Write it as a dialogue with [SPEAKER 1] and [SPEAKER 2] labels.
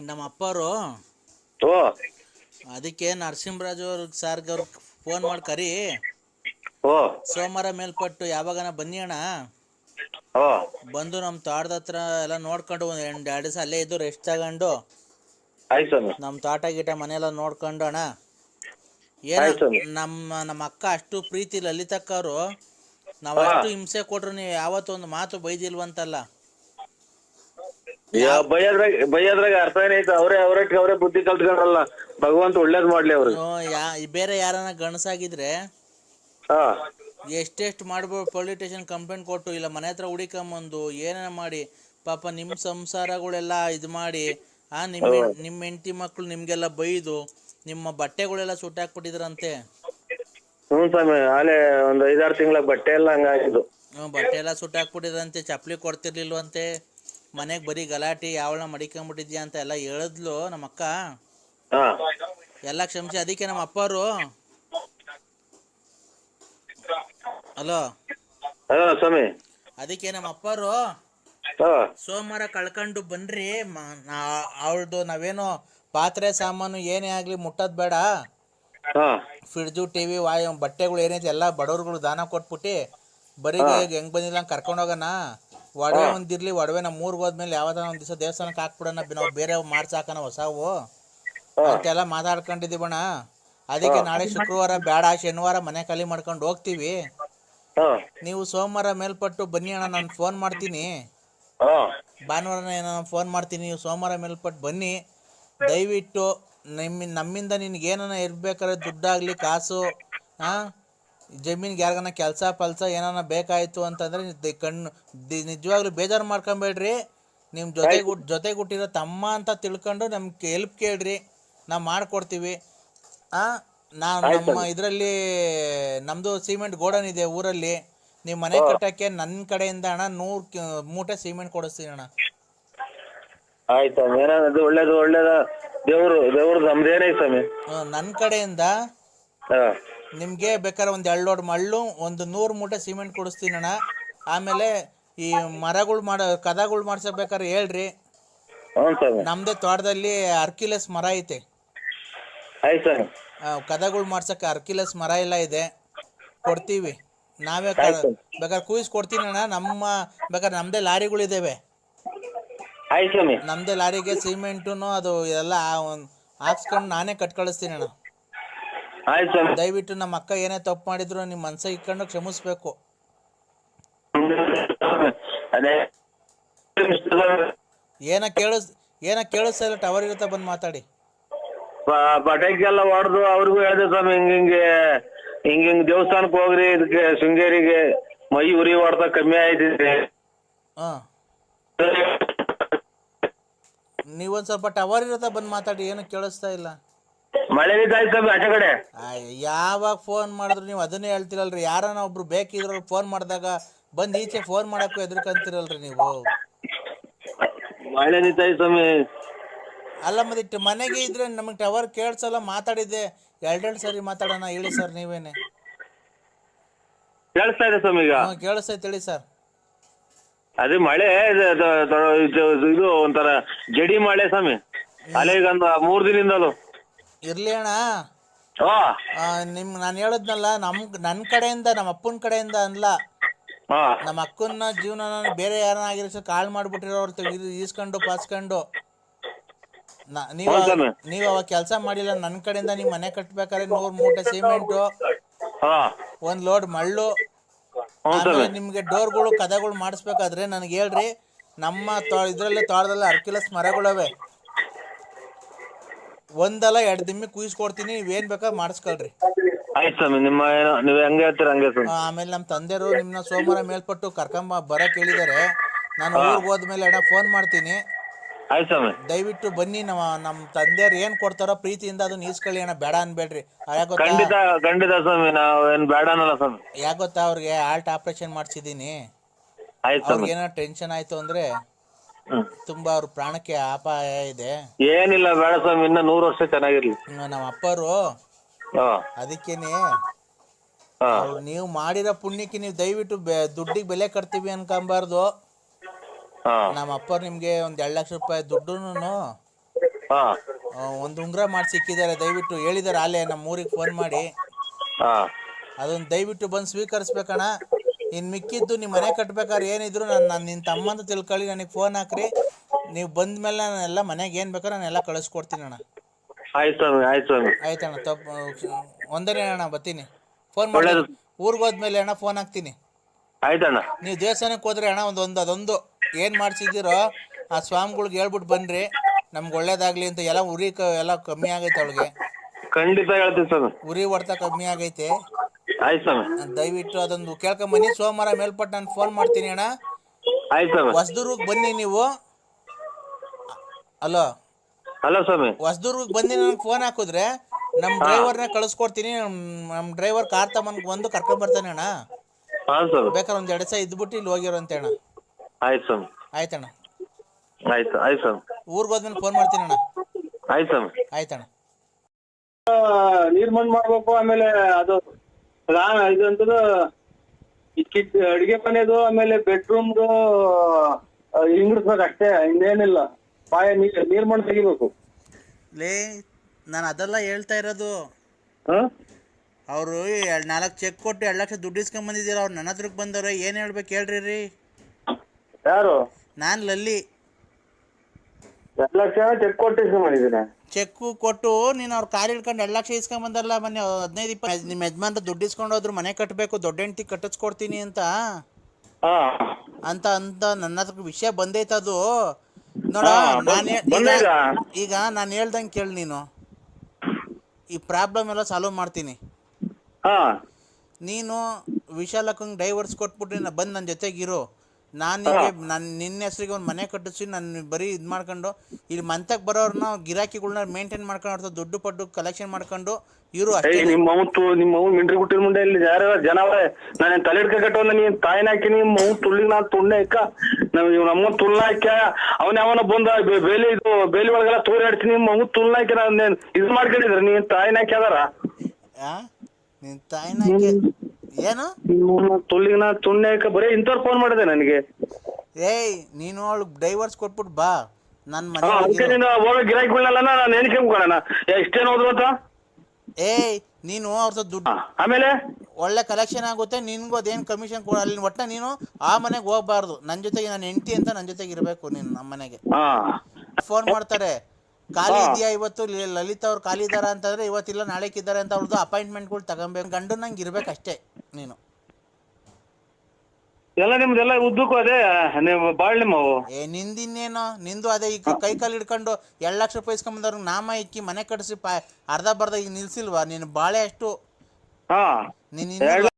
[SPEAKER 1] ನಮ್ಮ ಅಪ್ಪರು
[SPEAKER 2] ಓ.
[SPEAKER 1] ಅದಕ್ಕೆ ನರಸಿಂಹರಾಜು ಅವ್ರಿಗೆ ಸಾರ್ಗೆ ಅವ್ರಿಗೆ ಫೋನ್ ಮಾಡಿ ಕರಿ.
[SPEAKER 2] ಓ.
[SPEAKER 1] ಸೋಮವಾರ ಮೇಲ್ಪಟ್ಟು ಯಾವಾಗನ ಬನ್ನಿ ಅಣ್ಣ.
[SPEAKER 2] ಓ.
[SPEAKER 1] ಬಂದು ನಮ್ಮ ತೋಟದ ಹತ್ರ ಎಲ್ಲ ನೋಡ್ಕೊಂಡು ಒಂದು ಎರಡು ಎರಡು ದಿವಸ ಅಲ್ಲೇ ಇದ್ದು ರೆಸ್ಟ್ ತಗೊಂಡು
[SPEAKER 2] ನಮ್ ಸ್ವಾಮಿ.
[SPEAKER 1] ನಮ್ಮ ತೋಟ ಗೀಟ ಮನೆಯೆಲ್ಲ ನೋಡ್ಕೊಂಡು ಅಣ್ಣ. ಏನ
[SPEAKER 2] ಸ್ವಾಮಿ.
[SPEAKER 1] ನಮ್ಮ ನಮ್ಮ ಅಕ್ಕ ಅಷ್ಟು ಪ್ರೀತಿ ಲಲಿತಕ್ಕವ್ರು. ನಾವು ಅಷ್ಟು ಹಿಂಸೆ ಕೊಟ್ರು ನೀವು ಯಾವತ್ತೊಂದು ಮಾತು ಬೈದಿಲ್ವಂತಲ್ಲ.
[SPEAKER 2] ಬೈಯದ್ರಾಗ ಬೈಯದ್ರಾಗ ಅರ್ಥ ಏನೈತೆ ಅವರೇ ಅವರಟ್ಟಿಗೆ ಅವ್ರೆ ಬುದ್ಧಿ ಕಲ್ತ್ಕೊಂಡ್ರಲ್ಲ. ಭಗವಂತ ಒಳ್ಳೇದ್ ಮಾಡ್ಲಿ ಅವ್ರಿಗೆ.
[SPEAKER 1] ಹ್ಞೂ, ಯಾ ಬೇರೆ ಯಾರನ್ನ ಗಣಸಾಗಿದ್ರೆ
[SPEAKER 2] ಹಾ.
[SPEAKER 1] ಎಷ್ಟೆಷ್ಟು ಮಾಡ್ಬೋದು ಪೊಲೀಸ್ ಸ್ಟೇಷನ್ ಕಂಪ್ಲೇಂಟ್ ಕೊಟ್ಟು ಇಲ್ಲ ಮನೆ ಹತ್ರ ಹುಡಿಕೊಂಬಂದು ಏನೇನ ಮಾಡಿ ಪಾಪ ನಿಮ್ಮ ಸಂಸಾರಗಳೆಲ್ಲ ಇದು ಮಾಡಿ ಆ ನಿಮ್ಮ ನಿಮ್ ನಿಮ್ಮ ಹೆಂಡತಿ ಮಕ್ಕಳು ನಿಮಗೆಲ್ಲ ಬೈದು ನಿಮ್ಮ ಬಟ್ಟೆಗಳೆಲ್ಲ ಸುಟ್ಟಾಕ್ಬಿಟ್ಟಿದ್ರಂತೆ
[SPEAKER 2] ಹ್ಞೂ ಸ್ವಾಮಿ ಆಲೆ ಒಂದ್ ಐದಾರು ತಿಂಗಳ ಬಟ್ಟೆ ಎಲ್ಲ ಹಂಗಾಗಿದ್ದು
[SPEAKER 1] ಹ್ಞೂ ಬಟ್ಟೆ ಎಲ್ಲ ಸುಟ್ಟಾಕ್ಬಿಟ್ಟಿದ್ರಂತೆ ಚಪ್ಪಲಿ ಕೊಡ್ತಿರ್ಲಿಲ್ವಂತೆ? ಮನೆಗೆ ಬರೀ ಗಲಾಟೆ ಯಾವಳ ಮಡಿಕೊಂಡ್ಬಿಟ್ಟಿದ್ಯಾ ಅಂತ ಎಲ್ಲ ಹೇಳಿದ್ಲು ನಮ್ಮ ಅಕ್ಕ
[SPEAKER 2] ಹಾ.
[SPEAKER 1] ಎಲ್ಲ ಕ್ಷಮಿಸಿ ಅದಕ್ಕೆ ನಮ್ಮ ಅಪ್ಪರು. ಹಲೋ.
[SPEAKER 2] ಹಾ ಸ್ವಾಮಿ.
[SPEAKER 1] ಅದಕ್ಕೆ ನಮ್ಮ ಅಪ್ಪರು
[SPEAKER 2] ಹಾ.
[SPEAKER 1] ಸೋಮವಾರ ಕಳ್ಕೊಂಡು ಬನ್ರಿ ಅವಳದು ನಾವೇನೋ ಪಾತ್ರೆ ಸಾಮಾನು ಏನೇ ಆಗ್ಲಿ ಮುಟ್ಟದ್ ಬೇಡ.
[SPEAKER 2] ಹಾ.
[SPEAKER 1] ಫ್ರಿಡ್ಜು ಟಿವಿ ವಾಯು ಬಟ್ಟೆಗಳು ಏನೈತೆ ಎಲ್ಲ ಬಡವ್ರುಗಳು ದಾನ ಕೊಟ್ಬಿಟ್ಟು ಬರೀ ಹೆಂಗ್ ಬಂದಿಲ್ಲ ಕರ್ಕೊಂಡ್ ಕರ್ಕೊಂಡು ಹೋಗೋಣ. ಒಡವೆ ಒಂದಿರ್ಲಿ ಒಡವೆ ನಮ್ಮ ಊರಿಗೆ ಹೋದ್ಮೇಲೆ ಯಾವ್ದಾರ ಒಂದ್ ದಿವಸ ದೇವಸ್ಥಾನಕ್ಕೆ ಹಾಕ್ಬಿಡೋಣ ನಾವು ಬೇರೆ ಮಾಡ್ಸಾಕನ ಹೊಸವು ಅಂತೆಲ್ಲ ಮಾತಾಡ್ಕೊಂಡಿದ್ದೀವಣ್ಣ. ಅದಕ್ಕೆ ನಾಳೆ ಶುಕ್ರವಾರ ಬೇಡ ಶನಿವಾರ ಮನೆ ಖಾಲಿ ಮಾಡ್ಕೊಂಡು ಹೋಗ್ತೀವಿ.
[SPEAKER 2] ಹಾ.
[SPEAKER 1] ನೀವು ಸೋಮವಾರ ಮೇಲ್ಪಟ್ಟು ಬನ್ನಿ ಅಣ್ಣ ನಾನು ಫೋನ್ ಮಾಡ್ತೀನಿ.
[SPEAKER 2] ಹಾ.
[SPEAKER 1] ಭಾನುವಾರ ನಾನು ಫೋನ್ ಮಾಡ್ತೀನಿ ನೀವು ಸೋಮವಾರ ಮೇಲ್ಪಟ್ಟು ಬನ್ನಿ. ದಯವಿಟ್ಟು ನಿಮ್ಮ ನಮ್ಮಿಂದ ನಿನ್ಗೆ ಏನಾನ ಇರ್ಬೇಕಾದ್ರೆ ದುಡ್ಡಾಗ್ಲಿ ಕಾಸು ಹಾಂ. ಜಮೀನ್ಗೆ ಯಾರಿಗಾನ ಕೆಲಸ ಪಲ್ಸ ಏನಾನ ಬೇಕಾಯಿತು ಅಂತಂದರೆ ದಿ- ಕಣ್ಣು ದಿ- ನಿಜವಾಗ್ಲೂ ಬೇಜಾರು ಮಾಡ್ಕೊಂಬೇಡ್ರಿ. ನಿಮ್ಮ ಜೊತೆ ಜೊತೆಗೆ ಹುಟ್ಟಿರೋ ತಮ್ಮ ಅಂತ ತಿಳ್ಕೊಂಡು ನಮ್ಗೆ ಹೆಲ್ಪ್ ಕೇಳ್ರಿ. ನಾವು ಮಾಡ್ಕೊಡ್ತೀವಿ. ಆ? ನಾನು ನಮ್ಮ ಇದರಲ್ಲಿ ನಮ್ಮದು ಸಿಮೆಂಟ್ ಗೋಡನ್ ಇದೆ ಊರಲ್ಲಿ. ನಿಮ್ಮ ಮನೆ ಕಟ್ಟಕ್ಕೆ ನನ್ನ ಕಡೆಯಿಂದ ಅಣ್ಣ ನೂರು ಮೂಟೆ ಸಿಮೆಂಟ್ ಕೊಡಿಸ್ತೀನಿ ಅಣ್ಣ.
[SPEAKER 2] ಆಯ್ತು ಒಳ್ಳೇದು ಒಳ್ಳೇದ. ದೇವರು ಸ್ವಾಮಿ.
[SPEAKER 1] ನನ್ನ ಕಡೆಯಿಂದ ನಿಮಗೆ ಬೇಕಾದ್ರೆ ಒಂದು ಎರಡು ಲೋಡ್ ಮಳ್ಳು ಒಂದು ನೂರು ಮೂಟೆ ಸಿಮೆಂಟ್ ಕೊಡಿಸ್ತೀನಿ ಅಣ್ಣ. ಆಮೇಲೆ ಈ ಮರಗಳು ಮಾಡೋ ಕದಗಳು ಮಾಡ್ಸಬೇಕಾದ್ರೆ ಹೇಳ್ರಿ.
[SPEAKER 2] ನಮ್ದೇ
[SPEAKER 1] ನಮ್ಮದೇ ತೋಟದಲ್ಲಿ ಅರ್ಕಿಲೆಸ್ ಮರ ಐತೆ.
[SPEAKER 2] ಆಯ್ತು ಸರ್.
[SPEAKER 1] ಕದಗಳು ಮಾಡ್ಸಕ್ಕೆ ಅರ್ಕಿಲೆಸ್ ಮರ ಎಲ್ಲ ಇದೆ. ಕೊಡ್ತೀವಿ. ನಾವೇ ಕ- ಬೇಕಾದ್ರೆ ಕೂಯಿಸ್ ಕೊಡ್ತೀನಿ ಅಣ್ಣ. ನಮ್ಮ ಬೇಕಾದ್ರೆ ನಮ್ಮದೇ ಲಾರಿಗಳಿದ್ದಾವೆ
[SPEAKER 2] ಆಯ್ತು ಸ್ವಾಮಿ.
[SPEAKER 1] ನಮ್ಮದೇ ಲಾರಿಗೆ ಸಿಮೆಂಟು ಅದು ಎಲ್ಲ ಹಾಕ್ಸ್ಕೊಂಡು ನಾನೇ ಕಟ್ ಕಳಿಸ್ತೀನಿ ಅಣ್ಣ.
[SPEAKER 2] ಆಯ್ತು
[SPEAKER 1] ದಯವಿಟ್ಟು ನಮ್ಮ ಅಕ್ಕ ಏನೇ ತಪ್ಪು ಮಾಡಿದ್ರು ನಿಮ್ಮ ಮನ್ಸ ಇಟ್ಕೊಂಡು ಕ್ಷಮಿಸ್ಬೇಕು.
[SPEAKER 2] ಅದೇ.
[SPEAKER 1] ಏನ ಕೇಳಿಸ್ ಏನ ಕೇಳಿಸ್ತಾ ಇಲ್ಲ ಟವರ್ ಇರುತ್ತೆ ಬಂದು ಮಾತಾಡಿ.
[SPEAKER 2] ಪ- ಪಟಾಕಿಯೆಲ್ಲ ಹೊಡೆದು ಅವ್ರಿಗೂ ಹೇಳಿದೆ ಸ್ವಾಮಿ ಹಿಂಗ ಹಿಂಗೆ ಹಿಂಗ ಹಿಂಗ ದೇವಸ್ಥಾನಕ್ಕೆ ಹೋಗ್ರಿ ಇದಕ್ಕೆ ಶೃಂಗೇರಿಗೆ ಮೈ ಉರಿ ಹೊಡೆದ ಕಮ್ಮಿ ಆಯ್ತಿದೆ
[SPEAKER 1] ಹಾಂ. ನೀವೊಂದು ಸ್ವಲ್ಪ ಟವರ್ ಇರುತ್ತೆ ಬಂದು ಮಾತಾಡಿ ಏನು ಕೇಳಿಸ್ತಾ ಇಲ್ಲ.
[SPEAKER 2] ಮಳೆ ಆಚೆ ಕಡೆ.
[SPEAKER 1] ಯಾವಾಗ ಫೋನ್ ಮಾಡಿದ್ರು ನೀವು ಅದನ್ನೇ ಹೇಳ್ತಿರಲ್ರಿ. ಯಾರನ ಒಬ್ರು ಬೇಕಿದ್ರು ಫೋನ್ ಮಾಡಿದಾಗ ಬಂದ್ ಈಚೆ ಫೋನ್ ಮಾಡಕ್ಕೂ ಎದುರ್ಕಂತಿರಲ್ರಿ ನೀವು.
[SPEAKER 2] ಮಳೆ ಸ್ವಾಮಿ.
[SPEAKER 1] ಅಲ್ಲ ಮದಿಟ್ಟು ಮನೆಗೆ ಇದ್ರೆ ನಮಗೆ ಟವರ್ ಕೇಳ್ಸಲ್ಲ ಮಾತಾಡಿದ್ದೆ. ಎರಡೆರಡು ಸರಿ ಮಾತಾಡೋಣ ಹೇಳಿ ಸರ್ ನೀವೇನೆ.
[SPEAKER 2] ಕೇಳಿಸ್ತಾ ಇದೆ ಸ್ವಾಮಿ ಈಗ.
[SPEAKER 1] ಹ್ಞೂ ಕೇಳಿಸ್ತೈತೆ ಹೇಳಿ ಸರ್
[SPEAKER 2] ಅದೇ ಮಳೆ ಇದು- ಇದು- ಇದು- ಇದು ಒಂಥರ ಜಡಿ ಮಳೆ ಸ್ವಾಮಿ. ಅಲ್ಲೇ ಈಗ ಒಂದು ಮೂರ್ ದಿನದಿಂದಲೂ.
[SPEAKER 1] ಇರ್ಲಿ ಅಣ್ಣ. ಆ, ನಿಮ್ ನಾನು ಹೇಳದ್ನಲ್ಲ ನಮ್ ನನ್ ಕಡೆಯಿಂದ ನಮ್ಮ ಅಪ್ಪನ ಕಡೆಯಿಂದ ಅನ್ಲ.
[SPEAKER 2] ಹಾ.
[SPEAKER 1] ನಮ್ಮ ಅಕ್ಕನ ಜೀವನ ಬೇರೆ ಯಾರನ್ನ ಕಾಲ್ ಕಾಳು ಮಾಡ್ಬಿಟ್ಟಿರೋರು ಈಸ್ಕೊಂಡು ಪಾಸ್ಕೊಂಡು. ನ- ನೀವು ಅವಾಗ ಕೆಲಸ ಮಾಡಿಲ್ಲ ನನ್ ಕಡೆಯಿಂದ ನೀವ್ ಮನೆ ಕಟ್ಬೇಕಾದ್ರೆ ನೂರ್ ಮೂಟೆ ಸಿಮೆಂಟು
[SPEAKER 2] ಒಂದ್
[SPEAKER 1] ಒಂದು ಲೋಡ್ ಮಳ್ಳು ಆಮೇಲೆ ನಿಮಗೆ ಡೋರ್ಗಳು ಕದಗಳು ಮಾಡಿಸ್ಬೇಕಾದ್ರೆ ನನಗೆ ಹೇಳ್ರಿ ನಮ್ಮ ತೋ ಇದರಲ್ಲೇ ತೋಟದಲ್ಲಿ ಅರ್ಕಿಲಸ್ ಮರಗಳವೆ ಒಂದಲ್ಲ ಎರಡು ದಿಮ್ಮಿ ಕುಯ್ಸ್ಕೊಡ್ತೀನಿ ನೀವೇನ್ ಬೇಕಾ ಮಾಡಿಸ್ಕೊಳ್ರಿ.
[SPEAKER 2] ಆಯ್ತು ಸ್ವಾಮಿ ನಿಮ್ಮ ಏನೋ ನೀವು ಹೆಂಗೆ ಹೇಳ್ತೀರ ಹಂಗೆ ಸ್ವಾಮಿ.
[SPEAKER 1] ಆಮೇಲೆ ನಮ್ಮ ತಂದೆಯವರು ನಿಮ್ನ ಸೋಮವಾರ ಮೇಲ್ಪಟ್ಟು ಕರ್ಕೊಂಬ ಬರಕ್ ಹೇಳಿದಾರೆ ನಾನು ಊರಿಗೆ ಹೋದ್ಮೇಲೆ ಅಣ್ಣ ಫೋನ್ ಮಾಡ್ತೀನಿ.
[SPEAKER 2] ಆಯ್ತು ಸ್ವಾಮಿ.
[SPEAKER 1] ದಯವಿಟ್ಟು ಬನ್ನಿ ನಮ್ಮ ನಮ್ ತಂದೆಯವ್ರು ಏನ್ ಕೊಡ್ತಾರೋ ಪ್ರೀತಿಯಿಂದ ಅದನ್ನ ಈಸ್ಕೊಳ್ಳಿ ಅಣ್ಣ ಬೇಡ ಅನ್ಬೇಡ್ರಿ. ಯಾಕೆ ಗೊತ್ತಾ?
[SPEAKER 2] ಖಂಡಿತ ಖಂಡಿತ ಸ್ವಾಮಿ ನಾವು ಏನ್ ಬೇಡ ಅನ್ನಲ್ಲ ಸ್ವಾಮಿ.
[SPEAKER 1] ಯಾಕೆ ಗೊತ್ತಾ ಅವ್ರಿಗೆ ಹಾರ್ಟ್ ಆಪರೇಷನ್ ಮಾಡ್ಸಿದೀನಿ
[SPEAKER 2] ಆಯ್ತು ಸ್ವಾಮಿ.
[SPEAKER 1] ಅವ್ರಿಗೆ ಏನೋ ಟೆನ್ಷನ್ ಆಯ್ತು ಅಂದ್ರೆ. ತುಂಬಾ ಅವ್ರ ಪ್ರಾಣಕ್ಕೆ ಅಪಾಯ ಇದೆ.
[SPEAKER 2] ಏನಿಲ್ಲ ಬೇಡ ಸ್ವಾಮಿ ಇನ್ನ ನೂರು ವರ್ಷ ಚೆನ್ನಾಗಿರ್ಲಿ.
[SPEAKER 1] ಇನ್ನು ನಮ್ಮ ಅಪ್ಪರು
[SPEAKER 2] ಹಾ.
[SPEAKER 1] ಅದಕ್ಕೇನೆ
[SPEAKER 2] ಹಾ.
[SPEAKER 1] ಅವ್ರು ನೀವು ಮಾಡಿರೋ ಪುಣ್ಯಕ್ಕೆ ನೀವು ದಯವಿಟ್ಟು ಬೆ- ದುಡ್ಡಿಗೆ ಬೆಲೆ ಕಟ್ತೀವಿ ಅನ್ಕೊಂಬಾರ್ದು.
[SPEAKER 2] ಹಾ.
[SPEAKER 1] ನಮ್ಮ ಅಪ್ಪರು ನಿಮ್ಗೆ ಒಂದ್ ಎರಡ್ ಲಕ್ಷ ರೂಪಾಯಿ ದುಡ್ಡು
[SPEAKER 2] ಒಂದ್
[SPEAKER 1] ಒಂದು ಉಂಗುರ ಮಾಡಿ ಸಿಕ್ಕಿದ್ದಾರೆ. ದಯವಿಟ್ಟು ಹೇಳಿದಾರೆ ಅಲ್ಲೇ ನಮ್ಮ ಊರಿಗೆ ಫೋನ್ ಮಾಡಿ.
[SPEAKER 2] ಹಾ.
[SPEAKER 1] ಅದೊಂದು ದಯವಿಟ್ಟು ಬಂದು ಸ್ವೀಕರಿಸ್ಬೇಕಣ್ಣ ಇನ್ನು ಮಿಕ್ಕಿದ್ದು ನಿಮ್ಮ ಮನೆ ಕಟ್ಬೇಕಾದ್ರೆ ಏನಿದ್ರು ನಾನು ನಾನು ನಿನ್ನ ತಮ್ಮ ಅಂತ ತಿಳ್ಕೊಳ್ಳಿ ನನಗೆ ಫೋನ್ ಹಾಕ್ರಿ. ನೀವು ಬಂದ ಮೇಲೆ ನಾನೆಲ್ಲ ಮನೆಗೆ ಏನು ಬೇಕಾದ್ರೆ ನಾನೆಲ್ಲ ಕಳಿಸ್ಕೊಡ್ತೀನಿ ಅಣ್ಣ.
[SPEAKER 2] ಆಯ್ತು ಸ್ವಾಮಿ ಆಯ್ತು ಸ್ವಾಮಿ.
[SPEAKER 1] ಆಯ್ತಣ್ಣ ತಪ್ಪು ಒಂದನೇ ಅಣ್ಣ ಬರ್ತೀನಿ. ಫೋನ್ ಮಾಡಿ
[SPEAKER 2] ಒಳ್ಳೇದು.
[SPEAKER 1] ಊರಿಗೆ ಹೋದ್ಮೇಲೆ ಅಣ್ಣ ಫೋನ್ ಹಾಕ್ತೀನಿ.
[SPEAKER 2] ಆಯ್ತಣ್ಣ
[SPEAKER 1] ನೀವು ದೇವಸ್ಥಾನಕ್ಕೆ ಹೋದ್ರೆ ಅಣ್ಣ ಒಂದು ಒಂದು ಅದೊಂದು. ಏನು ಮಾಡ್ಸಿದ್ದೀರೋ ಆ ಸ್ವಾಮಿಗಳ್ಗೆ ಹೇಳ್ಬಿಟ್ಟು ಬನ್ರಿ. ನಮ್ಗೆ ಒಳ್ಳೇದಾಗ್ಲಿ ಅಂತ ಎಲ್ಲ ಉರಿ ಕ ಎಲ್ಲ ಕಮ್ಮಿ ಆಗೈತೆ ಅವಳಿಗೆ.
[SPEAKER 2] ಖಂಡಿತ ಹೇಳ್ತೀನಿ ಸ್ವಾಮಿ.
[SPEAKER 1] ಉರಿ ಹೊಡ್ತ ಕಮ್ಮಿ ಆಗೈತೆ.
[SPEAKER 2] ಆಯ್ತು ಸ್ವಾಮಿ.
[SPEAKER 1] ದಯವಿಟ್ಟು ಅದೊಂದು ಕೇಳ್ಕೊಂಬನ್ನಿ. ಸೋಮವಾರ ಮೇಲ್ಪಟ್ಟು ನಾನು ಫೋನ್ ಮಾಡ್ತೀನಿ ಅಣ್ಣ.
[SPEAKER 2] ಆಯ್ತು ಸ್ವಾಮಿ.
[SPEAKER 1] ಬನ್ನಿ ನೀವು. ಅಲೋ.
[SPEAKER 2] ಹಲೋ ಸ್ವಾಮಿ.
[SPEAKER 1] ಹೊಸದುರ್ಗಕ್ಕೆ ಬಂದು ನನಗೆ ಫೋನ್ ಹಾಕಿದ್ರೆ ನಮ್ಮ ಡ್ರೈವರ್ನ ಕಳಿಸ್ಕೊಡ್ತೀನಿ. ನಮ್ಮ ಡ್ರೈವರ್ ಕಾರ್ ತಗೊಂಡ್ ಬಂದು ಕರ್ಕೊಂಬರ್ತಾನೆ ಅಣ್ಣ.
[SPEAKER 2] ಹಾಂ ಸ್ವಾಮಿ.
[SPEAKER 1] ಬೇಕಾದ್ರೆ ಒಂದು ಎರಡು ಸಹ ಇದ್ಬಿಟ್ಟು ಇಲ್ಲಿ ಹೋಗಿರೋಂತೆ ಅಣ್ಣ.
[SPEAKER 2] ಆಯ್ತು ಸ್ವಾಮಿ.
[SPEAKER 1] ಆಯ್ತಣ್ಣ
[SPEAKER 2] ಆಯ್ತು ಆಯ್ತು ಸ್ವಾಮಿ.
[SPEAKER 1] ಊರಿಗೆ ಹೋದ್ಮೇಲೆ ಫೋನ್ ಮಾಡ್ತೀನಿ ಅಣ್ಣ.
[SPEAKER 2] ಆಯ್ತು ಸ್ವಾಮಿ.
[SPEAKER 1] ಆಯ್ತಣ್ಣ
[SPEAKER 3] ನೀರ್ ಬಂದ್ ಮಾಡ್ಬೇಕು ಆಮೇಲೆ ಅದು ರಾ- ಇದು ಅಂತದ ಕಿಚ್ ಅಡಿಗೆ ಮನೆದು ಆಮೇಲೆ ಬೆಡ್ರೂಮ್ದು ಹಿಂಗಿಡ್ಸ್ಬೇಕು ಅಷ್ಟೇ ಇನ್ನೇನಿಲ್ಲ. ಬಾಯ ನೀರ್ ನೀರ್ ಮಣ್ಣು ತೆಗಿಬೇಕು.
[SPEAKER 1] ಲೇ ನಾನು ಅದೆಲ್ಲ ಹೇಳ್ತಾ ಇರೋದು.
[SPEAKER 3] ಹ
[SPEAKER 1] ಅವರು ಎರಡು ನಾಲ್ಕು ಚೆಕ್ ಕೊಟ್ಟು ಎರಡು ಲಕ್ಷ ದುಡ್ಡು ಇಸ್ಕೊಂಬಂದಿದ್ದೀರ ಅವ್ರು ನನ್ನ ಹತ್ರಕ್ಕೆ ಬಂದವ್ರೆ ಏನು ಹೇಳ್ಬೇಕು ಹೇಳ್ರಿ ರೀ.
[SPEAKER 3] ಯಾರು?
[SPEAKER 1] ನಾನು ಲಲ್ಲಿ.
[SPEAKER 3] ಎರಡ್ ಲಕ್ಷ ಚೆಕ್ ಕೊಟ್ಟು ಮಾಡಿದ್ದೀನಿ
[SPEAKER 1] ಚೆಕ್ಕು ಕೊಟ್ಟು ನೀನು ಅವ್ರ ಕಾರ್ ಹಿಡ್ಕೊಂಡು ಎರಡು ಲಕ್ಷ ಇಸ್ಕೊಂಬಂದಲ್ಲ ಮೊನ್ನೆ ಹದಿನೈದು ಇಪ್ಪತ್ತು ನಿಮ್ಮ ಯಜಮಾನ್ರ ದುಡ್ಡು ಇಸ್ಕೊಂಡು ಹೋದ್ರು ಮನೆ ಕಟ್ಟಬೇಕು ದೊಡ್ಡ ಹೆಂಡತಿ ಕಟ್ಟಿಸ್ಕೊಡ್ತೀನಿ ಅಂತ. ಅಂತ ಅಂತ ನನ್ನ ಹತ್ರ ವಿಷಯ ಬಂದೈತೆ ಅದು. ನೋಡ ನಾನು? ಈಗ ನಾನು ಹೇಳ್ದಂಗೆ ಕೇಳಿ ನೀನು. ಈ ಪ್ರಾಬ್ಲಮ್ ಎಲ್ಲ ಸಾಲ್ವ್ ಮಾಡ್ತೀನಿ. ನೀನು ವಿಶಾಲಕ್ಕಂಗೆ ಡೈವರ್ಸ್ ಕೊಟ್ಬಿಟ್ಟು ನಾ ಬಂದು ನನ್ನ ಜೊತೆಗಿರು ನಾನು ನಿಮಗೆ ನನ್ನ ನಿನ್ನ ಹೆಸರಿಗೆ ಒಂದು ಮನೆ ಕಟ್ಟಿಸಿ ನಾನು ಬರೀ ಇದು ಮಾಡ್ಕೊಂಡು ಇಲ್ಲಿ ಮಂತಕ್ಕೆ ಬರೋರ್ನ ಗಿರಾಕಿಗಳನ್ನ ಮೇಂಟೈನ್ ಮಾಡ್ಕೊಂಡು ದೊಡ್ಡ ದುಡ್ಡು ಪಡ್ಡು ಕಲೆಕ್ಷನ್ ಮಾಡ್ಕೊಂಡು ಇವರು ಅಷ್ಟೇ
[SPEAKER 2] ನಿಮ್ಮ ಅವ್ ತು ನಿಮ್ಮ ಅವ್ ಮಿಂಟ್ರಿ ಗುಟ್ಟಿನ ಮುಂದೆ ಇಲ್ಲಿ ಯಾರ ಜನ ಅವರೇ ನಾನು ತಲೆ ಹಿಡ್ಕಟ್ಟವನ್ನ ನೀನ್ ತಾಯಿನ ಹಾಕಿ ನಿಮ್ಮ ಅವ್ ತುಳ್ಳಿಗೆ ನಾನು ತುಂಡೆ ಇಕ್ಕ ನಾವು ಇವ್ ನಮ್ಮ ತುಳ್ಳ ಹಾಕ ಅವನ ಯಾವನ ಬಂದ ಬೆ- ಬೇಲಿ ಇದು ಬೇಲಿ ಒಳಗೆಲ್ಲ ತೂರಿ ಆಡ್ತೀನಿ ನಿಮ್ಮ ಅವ್ ತುಳ್ಳ ಹಾಕಿ ನಾನು ಇದು ಮಾಡ್ಕೊಂಡಿದ್ರೆ ನೀನ್ ತಾಯಿನ ಹಾಕಿ ಅದಾರ?
[SPEAKER 1] ಆ? ನಿನ್ನ ತಾಯಿನ ಏನು?
[SPEAKER 2] ನಿಮ್ಮ ತುಳ್ಳಿಗೆ ನಾ ತುಣ್ಣೆ ಹಾಕ ಬರೀ ಇಂಥವ್ರು ಫೋನ್ ಮಾಡಿದೆ ನನಗೆ.
[SPEAKER 1] ಏಯ್ ನೀನು ಅವಳು ಡೈವರ್ಸ್ ಕೊಟ್ಬಿಟ್ಟು ಬಾ. ನನ್ನ
[SPEAKER 2] ಮನೆ ಅದಕ್ಕೆ ನೀನು ಹೋಗೋ ಗಿರಾಕಿಗಳನ್ನೆಲ್ಲ ನಾನು ಎಣಿಸ್ಕೊಂಡ್ಕೊಳ್ಳೋಣ ಎಷ್ಟೇನು ಹೋದ್ರು ಅಂತ?
[SPEAKER 1] ಏಯ್ ನೀನು ಅವ್ರ ದುಡ್ಡು
[SPEAKER 2] ಆಮೇಲೆ?
[SPEAKER 1] ಒಳ್ಳೆ ಕಲೆಕ್ಷನ್ ಆಗುತ್ತೆ ನಿನ್ಗೂ ಅದೇನು ಕಮಿಷನ್ ಕೊಡ ಅಲ್ಲಿ ಒಟ್ಟ ನೀನು ಆ ಮನೆಗೆ ಹೋಗ್ಬಾರ್ದು. ನನ್ನ ಜೊತೆಗೆ ನಾನು ಹೆಂಡತಿ ಅಂತ ನನ್ನ ಜೊತೆಗೆ ಇರಬೇಕು ನೀನು ನಮ್ಮ ಮನೆಗೆ. ಫೋನ್ ಮಾಡ್ತಾರೆ. ಖಾಲಿ ಇದೆಯಾ ಇವತ್ತು? ಲಲಿತ ಅವ್ರು ಖಾಲಿ ಇದಾರ ಅಂತಂದ್ರೆ ಇವತ್ತಿಲ್ಲ ನಾಳೆಕ್ಕಿದ್ದಾರೆ ಅಂತ ಅವ್ರದ್ದು ಅಪಾಯಿಂಟ್ಮೆಂಟ್ಗಳು ತಗೊಂಬೇಕು ಗಂಡು ನಂಗೆ ಇರ್ಬೇಕಷ್ಟೇ ನೀನು.
[SPEAKER 2] ಎಲ್ಲ ನಿಮ್ದೆಲ್ಲ ಉದ್ದಕ್ಕೂ ಅದೇ ನೀವು ಬಾಳ್ ನಿಮ್ಮವು
[SPEAKER 1] ಏ ನಿಂದಿನ್ನೇನೋ ನಿಂದು ಅದೇ ಈಗ ಕೈ ಕಾಲು ಹಿಡ್ಕೊಂಡು ಎರಡು ಲಕ್ಷ ರೂಪಾಯಿ ಇಸ್ಕೊಂಬಂದವ್ರ ನಾಮ ಇಕ್ಕಿ ಮನೆ ಕಟ್ಟಿಸಿ ಪಾ ಅರ್ಧ ಬರ್ಧ ಈಗ ನಿಲ್ಸಿಲ್ವಾ? ನೀನು ಬಾಳೆ ಅಷ್ಟು.
[SPEAKER 2] ಹಾ.
[SPEAKER 1] ನೀನು